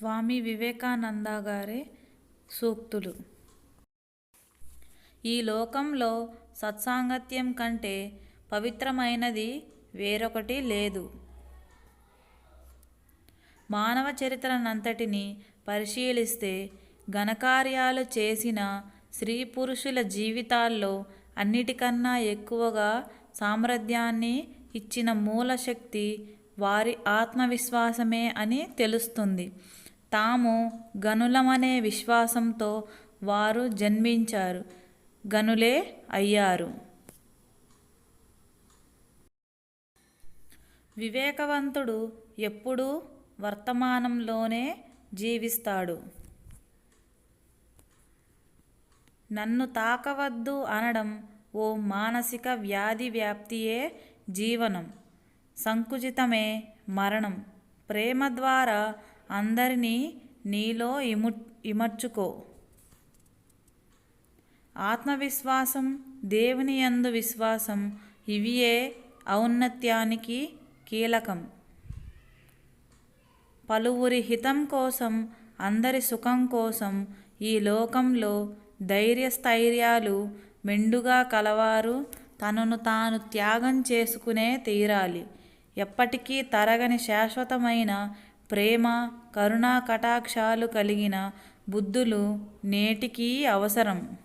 స్వామి వివేకానంద గారి సూక్తులు. ఈ లోకంలో సత్సాంగత్యం కంటే పవిత్రమైనది వేరొకటి లేదు. మానవ చరిత్రనంతటిని పరిశీలిస్తే ఘనకార్యాలు చేసిన స్త్రీ పురుషుల జీవితాల్లో అన్నిటికన్నా ఎక్కువగా సామర్థ్యాన్ని ఇచ్చిన మూల శక్తి వారి ఆత్మవిశ్వాసమే అని తెలుస్తుంది. తాము గనులమనే విశ్వాసంతో వారు జన్మించారు గనులే అయ్యారు. వివేకవంతుడు ఎప్పుడూ వర్తమానంలోనే జీవిస్తాడు. నన్ను తాకవద్దు అనడం ఓ మానసిక వ్యాధి వ్యాప్తియే జీవనం సంకుచితమే మరణం. ప్రేమ ద్వారా అందరినీ నీలో ఇము ఇమర్చుకో. ఆత్మవిశ్వాసం దేవుని యందు విశ్వాసం ఇవియే ఔన్నత్యానికి కీలకం. పలువురి హితం కోసం అందరి సుఖం కోసం ఈ లోకంలో ధైర్యస్థైర్యాలు మెండుగా కలవారు తనను తాను త్యాగం చేసుకునే తీరాలి. ఎప్పటికీ తరగని శాశ్వతమైన ప్రేమ కరుణా కటాక్షాలు కలిగిన బుద్ధులు నేటికీ అవసరం.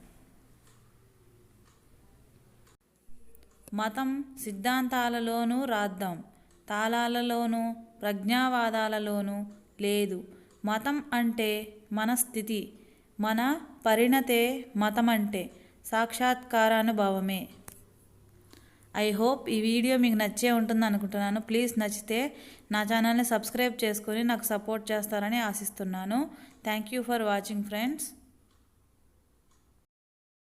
మతం సిద్ధాంతాలలోనూ రాద్దాం. తాళాలలోనూ ప్రజ్ఞావాదాలలోనూ లేదు. మతం అంటే మన స్థితి. మన పరిణతే మతం అంటే సాక్షాత్కారానుభవమే. ఐ హోప్ ఈ వీడియో మీకు నచ్చే ఉంటుంది అనుకుంటున్నాను. ప్లీజ్ నచ్చితే నా ఛానల్ని సబ్స్క్రైబ్ చేసుకొని నాకు సపోర్ట్ చేస్తారని ఆశిస్తున్నాను. Thank you for watching friends